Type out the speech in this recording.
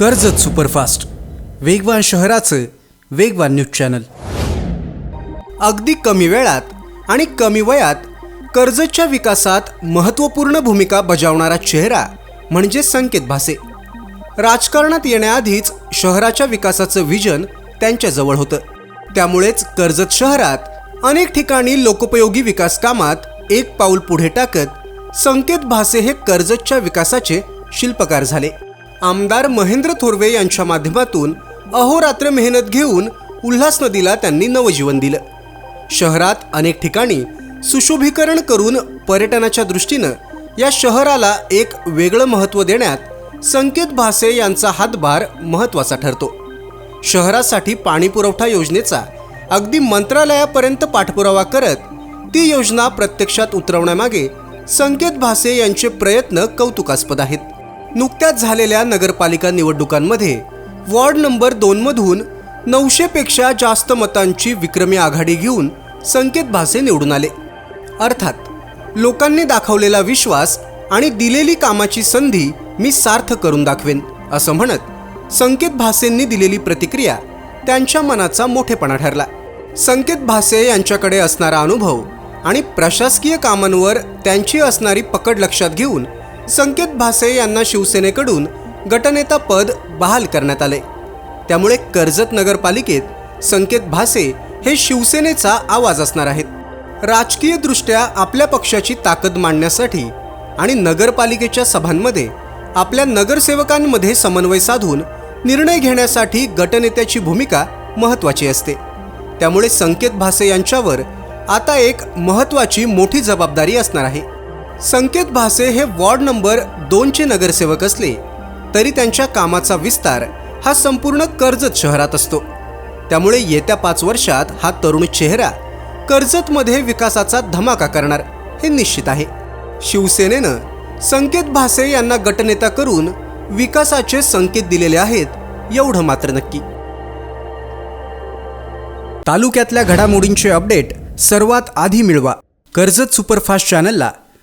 Karjat superfast. वेगवान शहराचं वेगवान न्यूज चॅनल. अगदी कमी वेळात आणि कमी वयात कर्जतच्या विकासात महत्त्वपूर्ण भूमिका बजावणारा चेहरा म्हणजे संकेत भासे. राजकारणात येण्याआधीच शहराच्या विकासाचं विजन त्यांच्याजवळ होतं. त्यामुळेच कर्जत शहरात अनेक ठिकाणी लोकोपयोगी विकास कामात एक पाऊल पुढे टाकत संकेत भासे हे कर्जतच्या विकासाचे शिल्पकार झाले. आमदार महेंद्र थोरवे यांच्या माध्यमातून अहोरात्र मेहनत घेऊन उल्हास नदीला त्यांनी नवजीवन दिलं. शहरात अनेक ठिकाणी सुशोभीकरण करून पर्यटनाच्या दृष्टीनं या शहराला एक वेगळं महत्त्व देण्यात संकेत भासे यांचा हातभार महत्त्वाचा ठरतो. शहरासाठी पाणी पुरवठा योजनेचा अगदी मंत्रालयापर्यंत पाठपुरावा करत ती योजना प्रत्यक्षात उतरवण्यामागे संकेत भासे यांचे प्रयत्न कौतुकास्पद आहेत. नुकत्याच झालेल्या नगरपालिका निवडणुकांमध्ये वॉर्ड नंबर दोनमधून नऊशेपेक्षा जास्त मतांची विक्रमी आघाडी घेऊन संकेत भासे निवडून आले. अर्थात लोकांनी दाखवलेला विश्वास आणि दिलेली कामाची संधी मी सार्थ करून दाखवेन असं म्हणत संकेत भासेंनी दिलेली प्रतिक्रिया त्यांच्या मनाचा मोठेपणा ठरला. संकेत भासे यांच्याकडे असणारा अनुभव आणि प्रशासकीय कामांवर त्यांची असणारी पकड लक्षात घेऊन संकेत भासे यांना शिवसेनेकडून गटनेता पद बहाल करण्यात आले. त्यामुळे कर्जत नगरपालिकेत संकेत भासे हे शिवसेनेचा आवाज असणार आहेत. राजकीयदृष्ट्या आपल्या पक्षाची ताकद मांडण्यासाठी आणि नगरपालिकेच्या सभांमध्ये आपल्या नगरसेवकांमध्ये समन्वय साधून निर्णय घेण्यासाठी गटनेत्याची भूमिका महत्त्वाची असते. त्यामुळे संकेत भासे यांच्यावर आता एक महत्त्वाची मोठी जबाबदारी असणार आहे. संकेत भासे हे वॉर्ड नंबर दोनचे नगरसेवक असले तरी त्यांच्या कामाचा विस्तार हा संपूर्ण कर्जत शहरात असतो. त्यामुळे येत्या पाच वर्षात हा तरुण चेहरा कर्जतमध्ये विकासाचा धमाका करणार हे निश्चित आहे. शिवसेनेनं संकेत भासे यांना गटनेता करून विकासाचे संकेत दिलेले आहेत एवढं मात्र नक्की. तालुक्यातल्या घडामोडींचे अपडेट सर्वात आधी मिळवा. कर्जत सुपरफास्ट चॅनलला